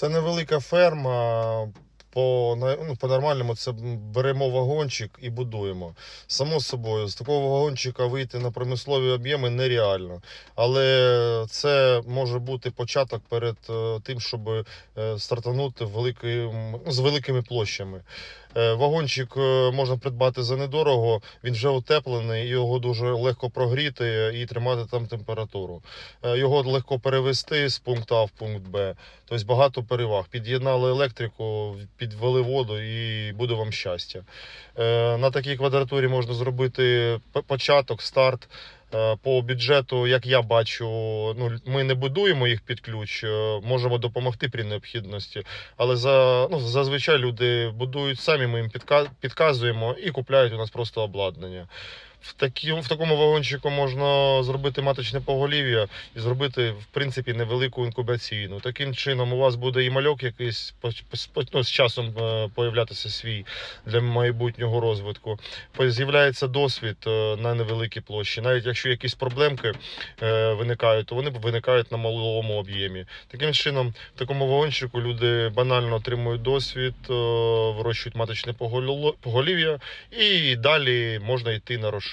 Це невелика ферма. По, ну, по-нормальному це беремо вагончик і будуємо. Само собою, з такого вагончика вийти на промислові об'єми нереально. Але це може бути початок перед е, тим, щоб е, стартанути великим, ну, з великими площами. Е, Вагончик можна придбати за недорого, він вже утеплений, його дуже легко прогріти і тримати там температуру. Його легко перевести з пункту А в пункт Б. Тобто багато переваг. Під'єднали електрику, підвели воду і буде вам щастя. Е, На такій квадратурі можна зробити початок, старт. Е, По бюджету, як я бачу, ну ми не будуємо їх під ключ, е, можемо допомогти при необхідності. Але за ну зазвичай люди будують самі. Ми їм підказуємо і купляють у нас просто обладнання. В, такі, в такому вагончику можна зробити маточне поголів'я і зробити в принципі невелику інкубаційну. Таким чином, у вас буде і мальок якийсь ну, з часом е, появлятися свій для майбутнього розвитку. З'являється досвід е, на невеликій площі. Навіть якщо якісь проблемки е, виникають, то вони виникають на малому об'ємі. Таким чином, в такому вагончику люди банально отримують досвід, вирощують маточне поголів'я, і далі можна йти на розширення.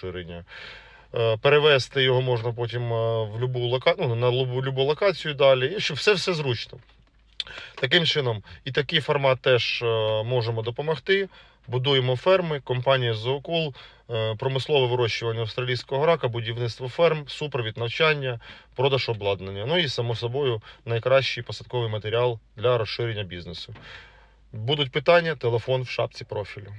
Е, Перевести його можна потім е, в любу лока... ну, на любу, локацію далі, і щоб все все зручно. Таким чином, і такий формат теж е, можемо допомогти. Будуємо ферми, компанія Зоокул, е, промислове вирощування австралійського рака, будівництво ферм, супровід навчання, продаж обладнання. Ну і само собою найкращий посадковий матеріал для розширення бізнесу. Будуть питання, телефон в шапці профілю.